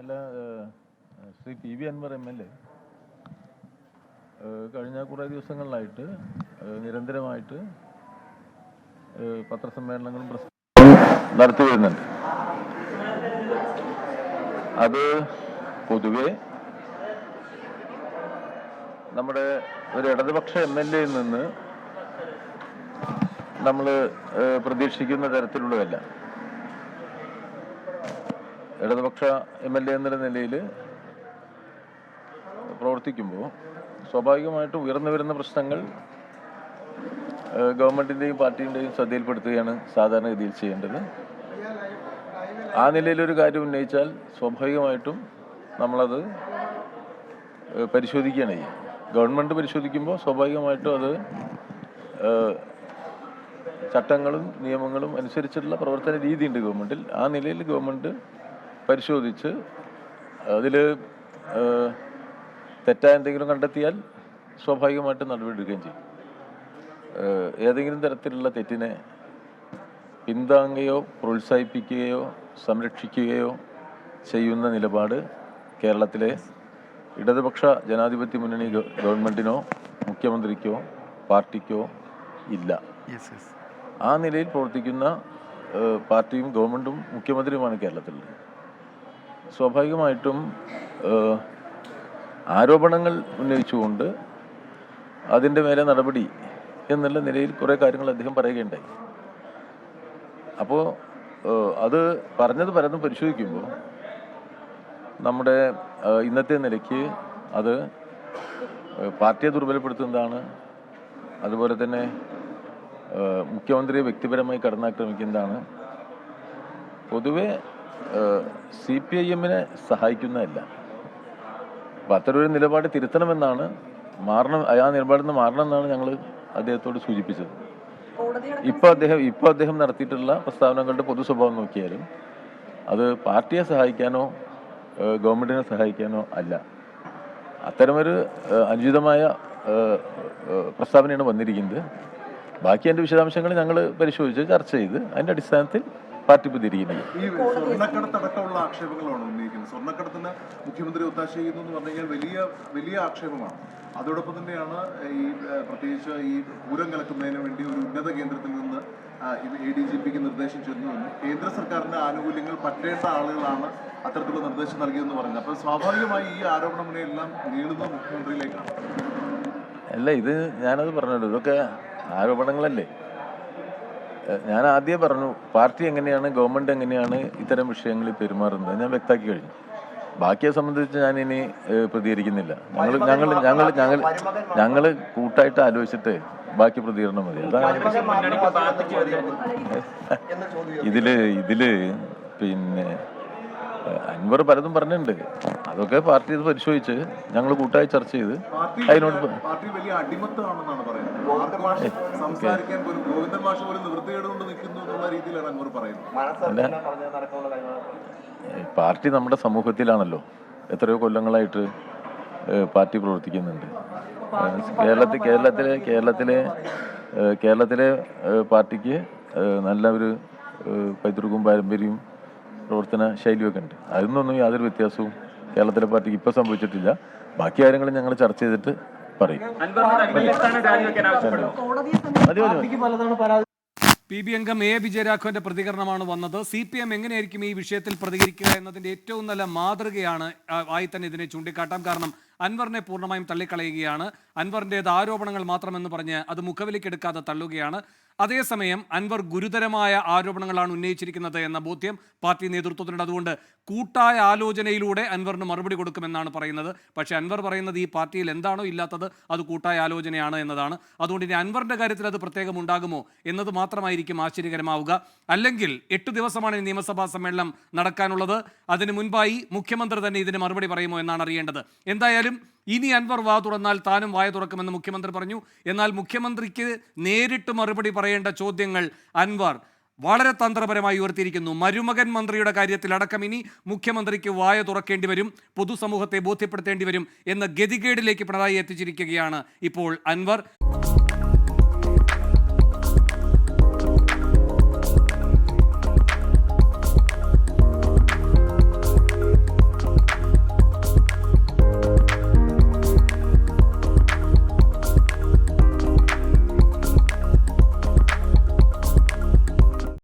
അല്ല Shri P V Anwar M L A കഴിഞ്ഞ കുറേ ദിവസങ്ങളിലായിട്ട് നിരന്തരമായിട്ട് പത്രസമ്മേളനങ്ങളും പ്രസ് നടത്തി വരുന്നുണ്ട് അത് പൊതുവെ നമ്മുടെ ഒരു ഇടതുപക്ഷ എം എൽ എയിൽ നിന്ന് നമ്മൾ പ്രതീക്ഷിക്കുന്ന തരത്തിലുള്ളതല്ല. ഇടതുപക്ഷ എം എൽ എ എന്നുള്ള നിലയിൽ പ്രവർത്തിക്കുമ്പോൾ സ്വാഭാവികമായിട്ട് ഉയർന്നു വരുന്ന പ്രശ്നങ്ങൾ ഗവൺമെന്റിന്റെയും പാർട്ടിയുടെയും ശ്രദ്ധയിൽപ്പെടുത്തുകയാണ് സാധാരണഗതിയിൽ ചെയ്യേണ്ടത്. ആ നിലയിലൊരു കാര്യം ഉന്നയിച്ചാൽ സ്വാഭാവികമായിട്ടും നമ്മളത് പരിശോധിക്കുകയാണ് ചെയ്യുക. ഗവൺമെന്റ് പരിശോധിക്കുമ്പോൾ സ്വാഭാവികമായിട്ടും അത് ചട്ടങ്ങളും നിയമങ്ങളും അനുസരിച്ചുള്ള പ്രവർത്തന രീതിയുണ്ട് ഗവൺമെന്റിൽ. ആ നിലയിൽ ഗവൺമെന്റ് പരിശോധിച്ച് അതിൽ തെറ്റായ എന്തെങ്കിലും കണ്ടെത്തിയാൽ സ്വാഭാവികമായിട്ട് നടപടിയെടുക്കുകയും ചെയ്യും. ഏതെങ്കിലും തരത്തിലുള്ള തെറ്റിനെ പിന്താങ്ങുകയോ പ്രോത്സാഹിപ്പിക്കുകയോ സംരക്ഷിക്കുകയോ ചെയ്യുന്ന നിലപാട് കേരളത്തിലെ ഇടതുപക്ഷ ജനാധിപത്യ മുന്നണി ഗവൺമെന്റിനോ മുഖ്യമന്ത്രിക്കോ പാർട്ടിക്കോ ഇല്ല. ആ നിലയിൽ പ്രവർത്തിക്കുന്ന പാർട്ടിയും ഗവൺമെന്റും മുഖ്യമന്ത്രിയുമാണ് കേരളത്തിലുള്ളത്. സ്വാഭാവികമായിട്ടും ആരോപണങ്ങൾ ഉന്നയിച്ചുകൊണ്ട് അതിന്റെ മേലെ നടപടി എന്നുള്ള നിലയിൽ കുറേ കാര്യങ്ങൾ അദ്ദേഹം പറയുകയുണ്ടായി. അപ്പോൾ അത് പറഞ്ഞത് പലതും പരിശോധിക്കുമ്പോൾ നമ്മുടെ ഇന്നത്തെ നിലയ്ക്ക് അത് പാർട്ടിയെ ദുർബലപ്പെടുത്തുന്നതാണ്. അതുപോലെ തന്നെ മുഖ്യമന്ത്രിയെ വ്യക്തിപരമായി കടന്നാക്രമിക്കുന്നതാണ്. പൊതുവെ സി പി ഐ എമ്മിനെ സഹായിക്കുന്നതല്ല. അപ്പം അത്തരമൊരു നിലപാട് തിരുത്തണമെന്നാണ് മാറണം ആ നിലപാടിൽ നിന്ന് മാറണമെന്നാണ് ഞങ്ങൾ അദ്ദേഹത്തോട് സൂചിപ്പിച്ചത്. ഇപ്പോൾ അദ്ദേഹം ഇപ്പോൾ അദ്ദേഹം നടത്തിയിട്ടുള്ള പ്രസ്താവനകളുടെ പൊതു സ്വഭാവം നോക്കിയാലും അത് പാർട്ടിയെ സഹായിക്കാനോ ഗവൺമെന്റിനെ സഹായിക്കാനോ അല്ല. അത്തരമൊരു അനുചിതമായ പ്രസ്താവനയാണ് വന്നിരിക്കുന്നത്. ബാക്കി അതിന്റെ വിശദാംശങ്ങൾ ഞങ്ങൾ പരിശോധിച്ച് ചർച്ച ചെയ്ത് അതിന്റെ അടിസ്ഥാനത്തിൽ പാർട്ടി ഈ സ്വർണക്കടത്തടക്കമുള്ള ആക്ഷേപങ്ങളാണ് ഉന്നയിക്കുന്നത്? സ്വർണക്കടത്തിന് മുഖ്യമന്ത്രി ഒത്താശ ചെയ്യുന്നു എന്ന് പറഞ്ഞു കഴിഞ്ഞാൽ വലിയ വലിയ ആക്ഷേപമാണ്. അതോടൊപ്പം തന്നെയാണ് ഈ പ്രത്യേകിച്ച് ഈ പൂരം കലക്കുന്നതിന് വേണ്ടി ഒരു ഉന്നത കേന്ദ്രത്തിൽ നിന്ന് എ ഡി ജി പിക്ക് നിർദ്ദേശം ചെന്നുവെന്നും കേന്ദ്ര സർക്കാരിന്റെ ആനുകൂല്യങ്ങൾ പറ്റേണ്ട ആളുകളാണ് അത്തരത്തിലുള്ള നിർദ്ദേശം നൽകിയെന്ന് പറഞ്ഞു. അപ്പോൾ സ്വാഭാവികമായി ഈ ആരോപണങ്ങളെല്ലാം നീളുന്ന മുഖ്യമന്ത്രിയിലേക്കാണ്. അല്ല ഇത് ഞാനത് പറഞ്ഞല്ലോ. ഇതൊക്കെ ആരോപണങ്ങളല്ലേ? ഞാൻ ആദ്യം പറഞ്ഞു പാർട്ടി എങ്ങനെയാണ് ഗവൺമെന്റ് എങ്ങനെയാണ് ഇത്തരം വിഷയങ്ങളിൽ പെരുമാറുന്നത്? ഞാൻ വ്യക്തമാക്കി കഴിഞ്ഞു. ബാക്കിയെ സംബന്ധിച്ച് ഞാൻ ഇനി പ്രതികരിക്കുന്നില്ല. ഞങ്ങൾ ഞങ്ങൾ ഞങ്ങൾ ഞങ്ങൾ ഞങ്ങൾ കൂട്ടായിട്ട് ആലോചിച്ചിട്ട് ബാക്കി പ്രതികരണം മതി. അതാണ് ഇതിൽ ഇതിൽ പിന്നെ അൻവർ പലതും പറഞ്ഞിട്ടുണ്ട്. അതൊക്കെ പാർട്ടി ഇത് പരിശോധിച്ച് ഞങ്ങൾ കൂട്ടായി ചർച്ച ചെയ്ത് അതിനോട് പാർട്ടി വലിയ അടിമത്തമാണെന്നാണ് പറയുന്നത്. ആർക്കും സംസാരിക്കാൻ പോലും ഗോവിന്ദൻ മാഷ് പോലും നിവൃത്തികേട് കൊണ്ട് നിൽക്കുന്നു രീതിയിലാണ് അൻവർ പറയുന്നത്. ഏഹ് പാർട്ടി നമ്മുടെ സമൂഹത്തിലാണല്ലോ. എത്രയോ കൊല്ലങ്ങളായിട്ട് പാർട്ടി പ്രവർത്തിക്കുന്നുണ്ട്. കേരളത്തിൽ കേരളത്തിലെ കേരളത്തിലെ കേരളത്തിലെ പാർട്ടിക്ക് നല്ല ഒരു പൈതൃകവും പാരമ്പര്യവും പ്രവർത്തന ശൈലിയൊക്കെ ഉണ്ട്. അതിനൊന്നും യാതൊരു വ്യത്യാസവും കേരളത്തിലെ പാർട്ടിക്ക് ഇപ്പോൾ സംഭവിച്ചിട്ടില്ല. ബാക്കി കാര്യങ്ങൾ ഞങ്ങൾ ചർച്ച ചെയ്തിട്ട് പറയും. പി ബി അംഗം എ വിജയരാഘവന്റെ പ്രതികരണമാണ് വന്നത്. സി പി എം എങ്ങനെയായിരിക്കും ഈ വിഷയത്തിൽ പ്രതികരിക്കുക എന്നതിന്റെ ഏറ്റവും നല്ല മാതൃകയാണ് ആയി തന്നെ ഇതിനെ ചൂണ്ടിക്കാട്ടാം. കാരണം അൻവറിനെ പൂർണമായും തള്ളിക്കളയുകയാണ്. അൻവറിന്റേത് ആരോപണങ്ങൾ മാത്രമെന്ന് പറഞ്ഞ് അത് മുഖവിലേക്കെടുക്കാതെ തള്ളുകയാണ്. അതേസമയം അൻവർ ഗുരുതരമായ ആരോപണങ്ങളാണ് ഉന്നയിച്ചിരിക്കുന്നത് എന്ന ബോധ്യം പാർട്ടി നേതൃത്വത്തിനുണ്ട്. അതുകൊണ്ട് കൂട്ടായ ആലോചനയിലൂടെ അൻവറിന് മറുപടി കൊടുക്കുമെന്നാണ് പറയുന്നത്. പക്ഷേ അൻവർ പറയുന്നത് ഈ പാർട്ടിയിൽ എന്താണോ ഇല്ലാത്തത് അത് കൂട്ടായ ആലോചനയാണ് എന്നതാണ്. അതുകൊണ്ട് ഇനി അൻവറിന്റെ കാര്യത്തിൽ അത് പ്രത്യേകം ഉണ്ടാകുമോ എന്നത് മാത്രമായിരിക്കും ആശ്ചര്യകരമാവുക. അല്ലെങ്കിൽ എട്ട് ദിവസമാണ് ഈ നിയമസഭാ സമ്മേളനം നടക്കാനുള്ളത്. അതിന് മുൻപായി മുഖ്യമന്ത്രി തന്നെ ഇതിന് മറുപടി പറയുമോ എന്നാണ് അറിയേണ്ടത്. എന്തായാലും ഇനി അൻവർ വാ തുറന്നാൽ താനും വായ തുറക്കുമെന്ന് മുഖ്യമന്ത്രി പറഞ്ഞു. എന്നാൽ മുഖ്യമന്ത്രിക്ക് നേരിട്ട് മറുപടി പറയേണ്ട ചോദ്യങ്ങൾ അൻവർ വളരെ തന്ത്രപരമായി ഉയർത്തിയിരിക്കുന്നു. മരുമകൻ മന്ത്രിയുടെ കാര്യത്തിൽ അടക്കം ഇനി മുഖ്യമന്ത്രിക്ക് വായ തുറക്കേണ്ടി വരും പൊതുസമൂഹത്തെ ബോധ്യപ്പെടുത്തേണ്ടി വരും എന്ന ഗതികേടിലേക്ക് പിണറായി എത്തിച്ചിരിക്കുകയാണ് ഇപ്പോൾ അൻവർ.